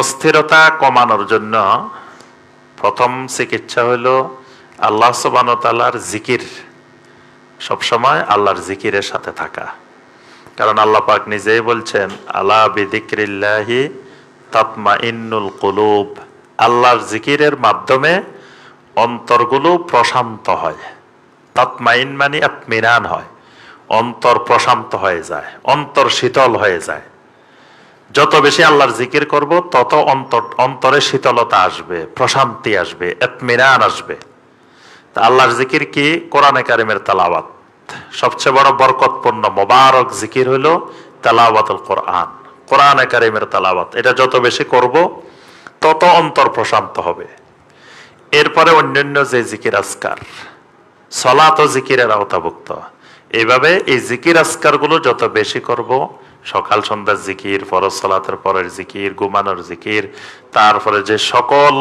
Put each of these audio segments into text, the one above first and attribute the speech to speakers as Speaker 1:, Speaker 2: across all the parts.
Speaker 1: অস্থিরতা কমানোর জন্য প্রথম চিকিৎসা হইল আল্লাহ সুবান তালার জিকির। সবসময় আল্লাহর জিকিরের সাথে থাকা। কারণ আল্লাহ পাক নিজেই বলছেন আল্লাহ বিদিক্রিল্লাহি তাতমা ইন্নুল কুলুব। আল্লাহর জিকিরের মাধ্যমে অন্তরগুলো প্রশান্ত হয়। তাতমাইন মানে আত্মিরান হয়। অন্তর প্রশান্ত হয়ে যায়, অন্তর শীতল হয়ে যায়। যত বেশি আল্লাহর জিকির করব, তত অন্তর, অন্তরে শীতলতা আসবে, প্রশান্তি আসবে এতমিরান আসবে। তা আল্লাহর জিকির কি? কোরআনে কারিমের তালাওয়াত। সবচেয়ে বড় বরকতপূর্ণ, মোবারক জিকির হইল তালাওয়াতুল কোরআন। কোরআনে কারিমের তালাওয়াত। এটা যত বেশি করব, তত অন্তর প্রশান্ত হবে। এরপরে অন্যান্য যে জিকির আজকার, সলাত জিকিরের আওতাভুক্ত। এইভাবে এই জিকির আজকারগুলো যত বেশি করব সকাল সন্ধ্যার জিকির, ফরজ সলাতের পরের জিকির, ঘুমানোর জিকির, তারপরে যে সকল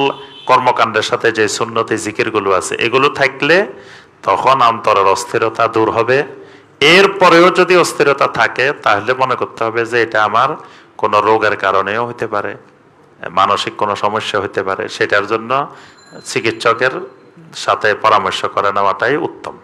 Speaker 1: কর্মকাণ্ডের সাথে যে সুন্নতি জিকিরগুলো আছে, এগুলো থাকলে তখন অন্তরের অস্থিরতা দূর হবে। এরপরেও যদি অস্থিরতা থাকে, তাহলে মনে করতে হবে যে এটা আমার কোনো রোগের কারণেও হতে পারে, মানসিক কোনো সমস্যা হতে পারে। সেটার জন্য চিকিৎসকের সাথে পরামর্শ করে নেওয়াটাই উত্তম।